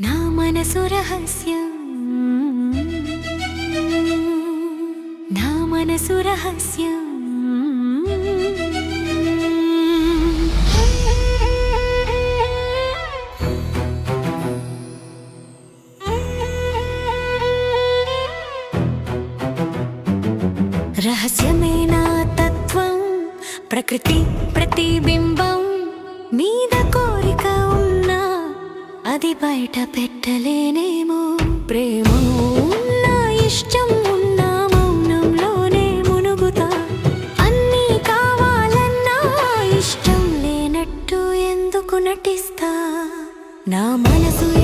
నా మనసు రహస్యం. నా మనసు రహస్యం. రహస్యమే నా తత్వం ప్రకృతి ప్రతిబింబం మీద కోరిక ఉన్నా అది బయట పెట్టలేనేమో. ప్రేమ నా ఇష్టం ఉన్నా మౌనంలోనే మునుగుతా. అన్నీ కావాలన్నా ఇష్టం లేనట్టు ఎందుకు నటిస్తా? నా మనసు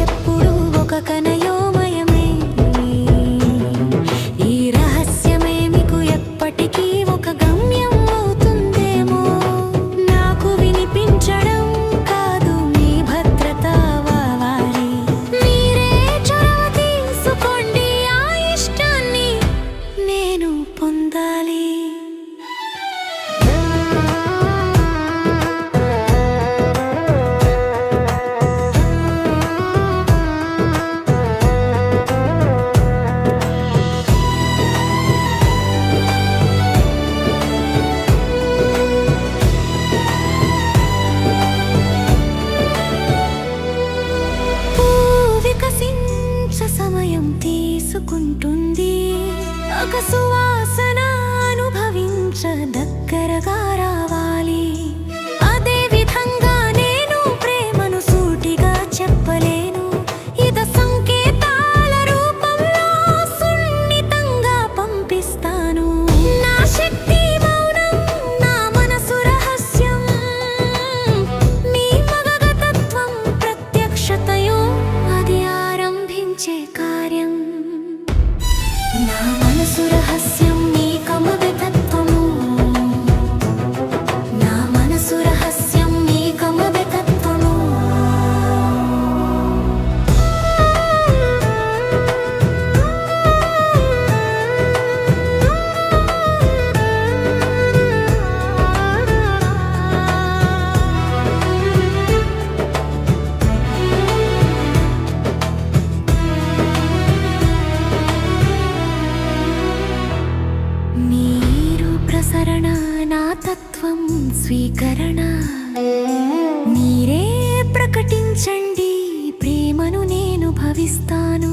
దగ్గరగా తత్వం స్వీకరణ. మీరే ప్రకటించండి ప్రేమను నేను భవిస్తాను.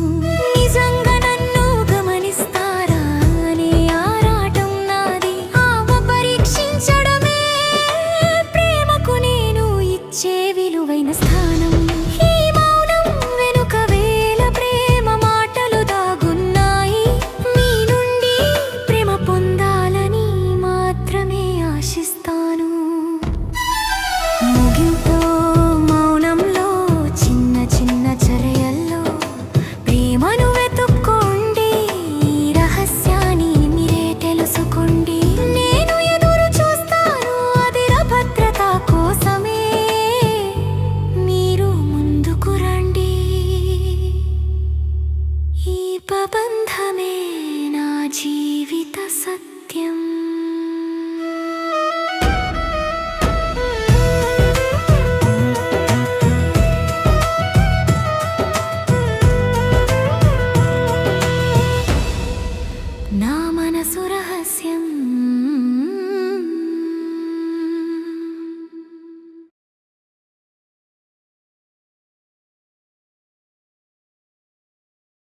దీపబంధమే నా జీవిత సత్యం.